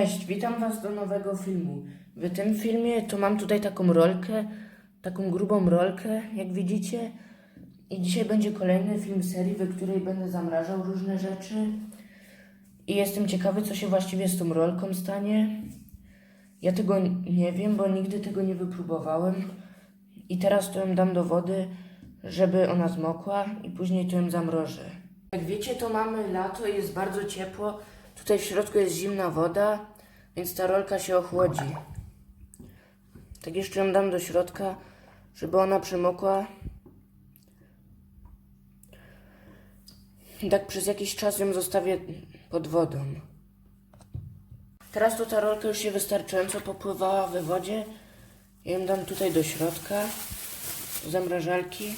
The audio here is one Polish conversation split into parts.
Cześć, witam Was do nowego filmu. W tym filmie to mam tutaj taką rolkę, taką grubą rolkę, jak widzicie. I dzisiaj będzie kolejny film serii, w której będę zamrażał różne rzeczy. I jestem ciekawy, co się właściwie z tą rolką stanie. Ja tego nie wiem, bo nigdy tego nie wypróbowałem. I teraz to ją dam do wody, żeby ona zmokła i później to ją zamrożę. Jak wiecie, to mamy lato i jest bardzo ciepło. Tutaj w środku jest zimna woda, więc ta rolka się ochłodzi. Tak jeszcze ją dam do środka, żeby ona przemokła. I tak przez jakiś czas ją zostawię pod wodą. Teraz to ta rolka już się wystarczająco popływała we wodzie. Ja ją dam tutaj do środka, do zamrażalki.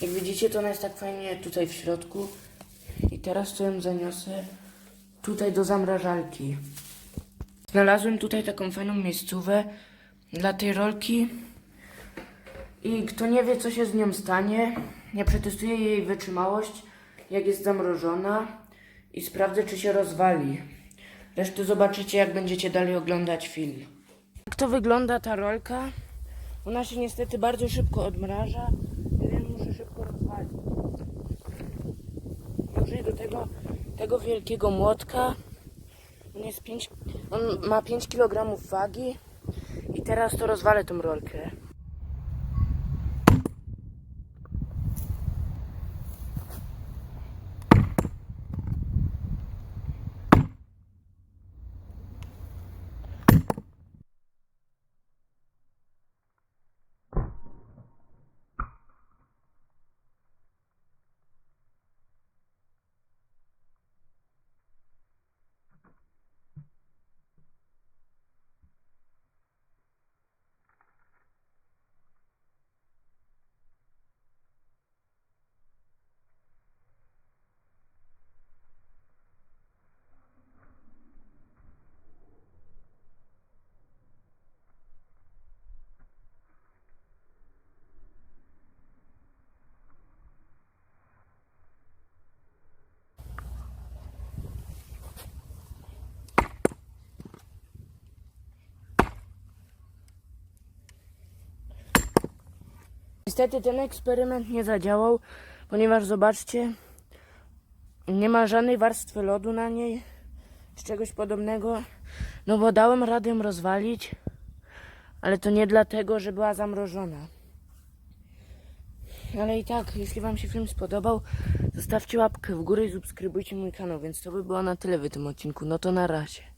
Jak widzicie, to ona jest tak fajnie tutaj w środku. I teraz to ją zaniosę tutaj do zamrażalki. Znalazłem tutaj taką fajną miejscówę dla tej rolki. I kto nie wie, co się z nią stanie, ja przetestuję jej wytrzymałość, jak jest zamrożona i sprawdzę, czy się rozwali. Resztę zobaczycie, jak będziecie dalej oglądać film. Jak to wygląda ta rolka? Ona się niestety bardzo szybko odmraża, więc muszę szybko rozwalić. Użyję do tego, tego wielkiego młotka. On, jest 5, on ma 5 kg wagi i teraz to rozwalę tą rolkę. Niestety ten eksperyment nie zadziałał, ponieważ zobaczcie, nie ma żadnej warstwy lodu na niej, czy czegoś podobnego. No bo dałem radę ją rozwalić, ale to nie dlatego, że była zamrożona. Ale i tak, jeśli Wam się film spodobał, zostawcie łapkę w górę i subskrybujcie mój kanał, więc to by było na tyle w tym odcinku. No to na razie.